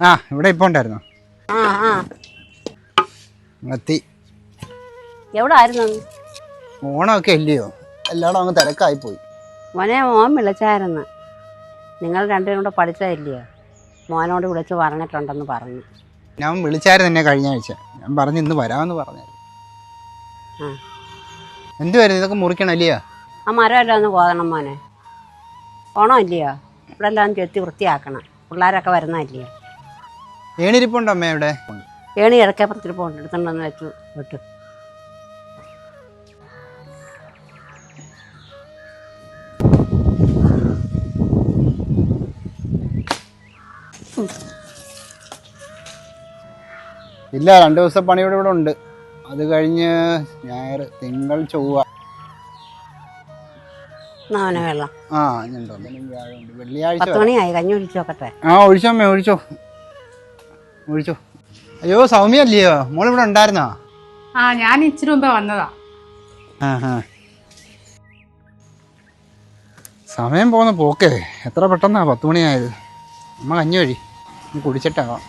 ആ ഇവിടെ ഇപ്പൊ ഉണ്ടായിരുന്നു. ആ ആ. എത്തി എവിടെ ആയിരുന്നു ഓണമൊക്കെ ഇല്ലയോ? എല്ലാടും അങ്ങ് തിരക്കായിപ്പോയി. മോനെ മോൻ വിളിച്ചായിരുന്നു. നിങ്ങൾ രണ്ടുപേരും കൂടെ പഠിച്ചതില്ലയോ മോനോട് വിളിച്ച് പറഞ്ഞിട്ടുണ്ടെന്ന് പറഞ്ഞു. ഞാൻ വിളിച്ചായിരുന്നു എന്നെ കഴിഞ്ഞ ആഴ്ച. ഞാൻ പറഞ്ഞു ഇന്ന് വരാമെന്ന് പറഞ്ഞു. ആ. എന്തുവായിരുന്നു ഇതൊക്കെ മുറിക്കണം അല്ലയോ? ആ മരം എല്ലാം ഒന്ന് കോതണം മോനെ. ഓണം ഇല്ലയോ ഇവിടെ എല്ലാം ചെത്തി വൃത്തിയാക്കണം. പിള്ളേരൊക്കെ വരുന്നതല്ലയോ ഏണിരിപ്പുണ്ടോ അമ്മ ഇവിടെ ഏണി ഇടക്കപ്പുറത്തിൽ പോകണ്ട എടുത്തോണ്ടെന്ന് വെച്ചു. വിട്ടു. ഇല്ല രണ്ട് ദിവസം പണിയുടെ ഇവിടെ ഉണ്ട്. അത് കഴിഞ്ഞ് ഞായർ തിങ്കൾ ചൊവ്വ. ആ ഉണ്ട് വെള്ളിയാഴ്ച പത്ത് മണിയായി. കഞ്ഞി ഒഴിച്ച് നോക്കട്ടെ? ആ ഒഴിച്ചോ അമ്മേ ഒഴിച്ചോ. ഒഴിച്ചോ. അയ്യോ സൗമ്യ അല്ലയോ മോളിവിടെ ഉണ്ടായിരുന്നോ? ആ ഞാൻ ഇച്ചിരി മുമ്പേ വന്നതാ. സമയം പോകുന്ന പോക്കേ. എത്ര പെട്ടെന്നാ പത്ത് മണിയായത്. അമ്മ കഞ്ഞി വഴി നീ കുടിച്ചിട്ടാവാം.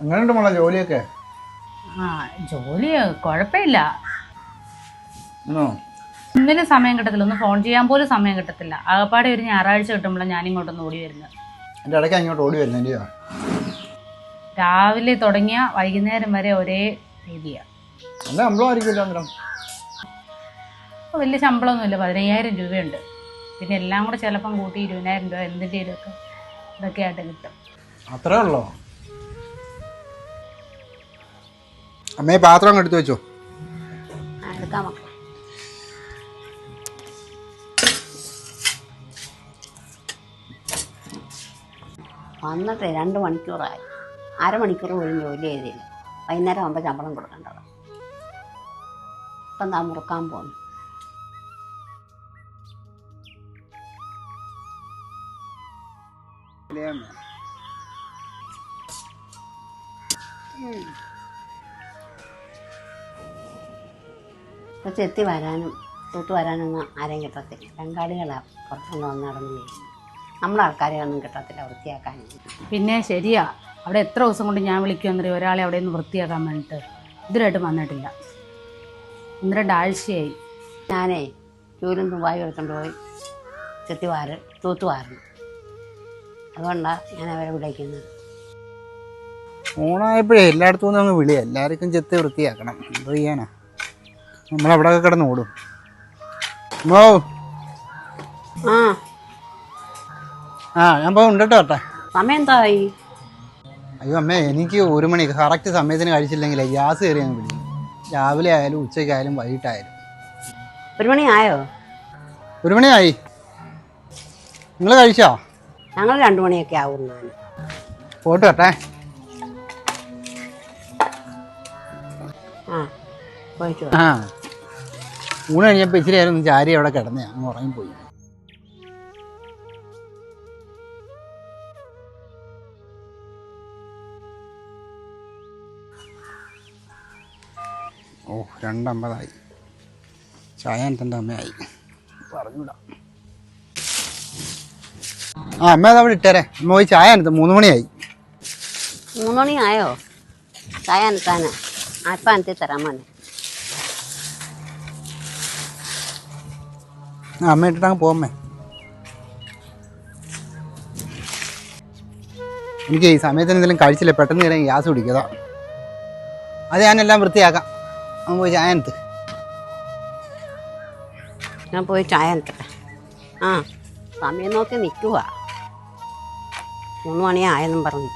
എങ്ങനെയുണ്ട് മോളെ ജോലിയൊക്കെ? ആ ജോലി കുഴപ്പമില്ല. ആണോ? ഒന്നിനും സമയം കിട്ടത്തില്ല. ഒന്ന് ഫോൺ ചെയ്യാൻ പോലും സമയം കിട്ടത്തില്ല. ആകപ്പാടെ ഒരു ഞായറാഴ്ച കിട്ടുമ്പോഴാണ് ഞാൻ ഇങ്ങോട്ടൊന്ന് ഓടി വരുന്നത്. എന്റെ ഇടയ്ക്ക് അങ്ങോട്ട് ഓടി വരുന്നില്ലയോ രാവിലെ തുടങ്ങിയ വൈകുന്നേരം വരെ ഒരേ രീതിയാണ് നല്ല ശമ്പളമായിരിക്കുമല്ലോ അന്നേരം. അപ്പോൾ വലിയ ശമ്പളമൊന്നുമില്ല. പതിനയ്യായിരം രൂപയുണ്ട്. പിന്നെ എല്ലാം കൂടെ ചിലപ്പം കൂട്ടി ഇരുപതിനായിരം രൂപ എന്തിന്റെ ഇതൊക്കെ ആയിട്ട് കിട്ടും. അത്രേ ഉള്ളോ? അമ്മയെ പാത്രം അങ്ങ് എടുത്തു വെച്ചോ. ആ, എടുക്കാം മക്കളെ വന്നിട്ട് രണ്ട് മണിക്കൂറായി അരമണിക്കൂർ പോലും ജോലി ചെയ്തില്ല വൈകുന്നേരം ആകുമ്പോൾ ശമ്പളം കൊടുക്കേണ്ടത് ഇപ്പം നാം മുറുക്കാൻ പോകുന്നു ഇപ്പം ചെത്തി വരാനും തൂത്ത് വരാനൊന്നും ആരെയും കിട്ടത്തില്ല ബംഗാളികളാണ് പുറത്തുനിന്ന് വന്ന് നമ്മുടെ ആൾക്കാരെ ഒന്നും കിട്ടത്തില്ല വൃത്തിയാക്കാൻ പിന്നെ ശരിയാ. അവിടെ എത്ര ദിവസം കൊണ്ട് ഞാൻ വിളിക്കുമെന്നറിയോ ഒരാളെ അവിടെ നിന്ന് വൃത്തിയാക്കാൻ വേണ്ടിയിട്ട് ഇതിലായിട്ട് വന്നിട്ടില്ല. ഒന്ന് രണ്ടാഴ്ചയായി. ഞാനേ ചൂലും തുമ്പായി എടുത്തുകൊണ്ട് പോയി ചെത്തി വാര തൂത്തു വാരണം അതുകൊണ്ടാണ് ഞാൻ അവരെ വിളിക്കുന്നത്. ഓണായപ്പോഴേ എല്ലായിടത്തും നിന്ന് അങ്ങ് വിളിയാ. എല്ലാവർക്കും ചെത്തി വൃത്തിയാക്കണം. എന്ത് ചെയ്യാനാ? നമ്മളവിടെ കിടന്ന് ഓടും. ഓ ആ. ആ ഞാൻ പോയി ഉണ്ടട്ടോ കേട്ടെ സമയം എന്തായി അയ്യോ അമ്മേ എനിക്ക് ഒരു മണി കറക്റ്റ് സമയത്തിന് കഴിച്ചില്ലെങ്കിൽ ഗ്യാസ് കയറി ഞാൻ പിടിക്കും. രാവിലെ ആയാലും ഉച്ചയ്ക്കായാലും വൈകിട്ടായാലും. ഒരു മണി ആയോ? ഒരു മണിയായി നിങ്ങൾ കഴിച്ചോ? ഞങ്ങൾ രണ്ടു മണിയൊക്കെ ആവും ഞാൻ പോട്ട് കേട്ടെ ആ പോയിട്ട് വാ. ആ. ഊണ് കഴിഞ്ഞപ്പോൾ ഇച്ചിരി നേരം ഒന്ന് ചാരി അവിടെ കിടന്നേ അങ്ങ് ഉറങ്ങിപ്പോയി. ഓ രണ്ടമ്പതായി. ചായ എന്റെ അമ്മയായി. പറഞ്ഞൂടാ ആ അമ്മ അത് അവിടെ ഇട്ടേരെ. അമ്മ പോയി ചായ മൂന്ന് മണിയായി. മൂന്ന് മണിയായോ? ആയോ ചായ അനത്താന് ആ ഇപ്പം അനത്തി തരാൻ മോനെ ആ അമ്മ ഇട്ടിട്ടാ പോമ്മേ എനിക്ക് ഈ സമയത്തിന് എന്തെങ്കിലും കഴിച്ചില്ല? പെട്ടെന്ന് കയറി ഗ്യാസ് കുടിക്കുക അത് ഞാനെല്ലാം വൃത്തിയാക്കാം. അങ്ങ് പോയി ചായ എടുത്ത്. ഞാൻ പോയി ചായ അനത്തട്ടെ ആ സമയം നോക്കി നിൽക്കുക മൂന്ന് മണിയായെന്നും പറഞ്ഞു.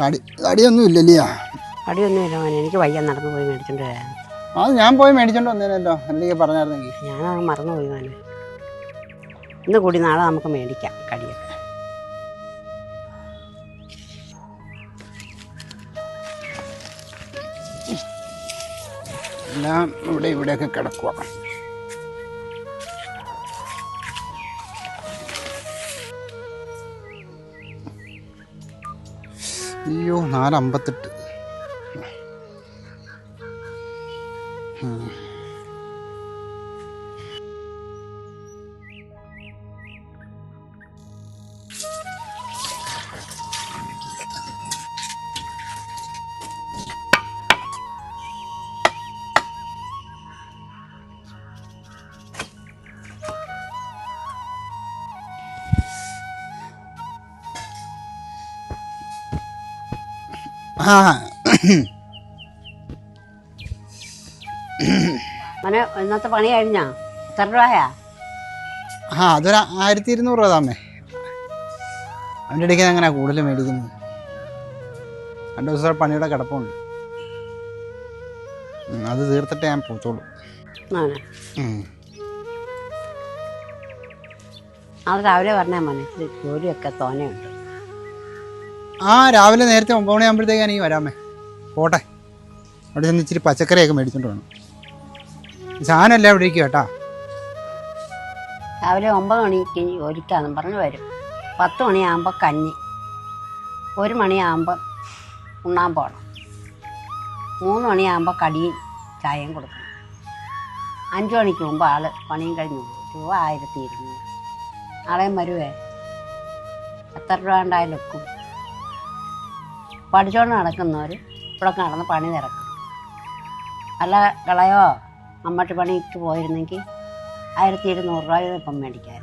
കടി കടിയൊന്നും ഇല്ലല്ലേ അടിയൊന്നുമില്ല മോനെ എനിക്ക് വയ്യ നടന്നു പോയി മേടിച്ചോണ്ട് വരാൻ. അത് ഞാൻ പോയി മേടിച്ചോണ്ട് വന്നേനല്ലോ. അല്ലെങ്കിൽ പറഞ്ഞായിരുന്നെങ്കിൽ. ഞാനത് മറന്നുപോയി മോനെ. ഇന്ന് കൂടി നാളെ നമുക്ക് മേടിക്കാം കടിയൊക്കെ. എല്ലാം ഇവിടെ ഇവിടെയൊക്കെ കിടക്കുക അയ്യോ നാലമ്പത്തെട്ട്. മോനെ ഇന്നത്തെ പണി കഴിഞ്ഞാ? എത്ര രൂപയാ ആ അതൊരു ആയിരത്തി ഇരുന്നൂറ് രൂപ താമേ. അവന്റെ ഇടയ്ക്ക് എങ്ങനെയാ കൂടുതൽ മേടിക്കുന്നത്? രണ്ട് ദിവസം പണിയുടെ കിടപ്പുണ്ട്. അത് തീർത്തിട്ട് ഞാൻ പോത്തോളൂ. നാളെ രാവിലെ പറഞ്ഞാൽ മോനെ. ഇത് ജോലിയൊക്കെ തോനെയുണ്ട്. ആ രാവിലെ നേരത്തെ ഒമ്പത് മണിയാകുമ്പോഴത്തേക്ക് എനിക്ക് വരാമേ. പോട്ടെ. അവിടെ ചെന്ന് ഇച്ചിരി പച്ചക്കറിയൊക്കെ മേടിച്ചോണ്ട് വേണം സാധനമല്ല അവിടെ ഇരിക്കും കേട്ടാ. രാവിലെ ഒമ്പത് മണിക്ക് ഒരുക്കാന്ന് പറഞ്ഞ് വരും. പത്ത് മണിയാകുമ്പോൾ കഞ്ഞി. ഒരു മണിയാകുമ്പോൾ ഉണ്ണാൻ പോകണം മൂന്ന് മണിയാകുമ്പോൾ കടിയും ചായയും കൊടുക്കണം. അഞ്ച് മണിക്ക് മുമ്പ് ആൾ പണിയും കഴിഞ്ഞു. രൂപ ആയിരത്തി ഇരുന്നൂറ്. ആളെയും വരുവേ? എത്ര രൂപ ഉണ്ടായാലും വെക്കും പഠിച്ചോണ്ട് നടക്കുന്നവർ ഇവിടെ നടന്ന് പണി തിരക്കും. അല്ല കളയോ? അമ്മട്ട് പണിക്ക് പോയിരുന്നെങ്കിൽ ആയിരത്തി ഇരുന്നൂറ് രൂപ ഇപ്പം മേടിക്കാൻ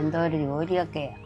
എന്തോ ഒരു ജോലിയൊക്കെയാണ്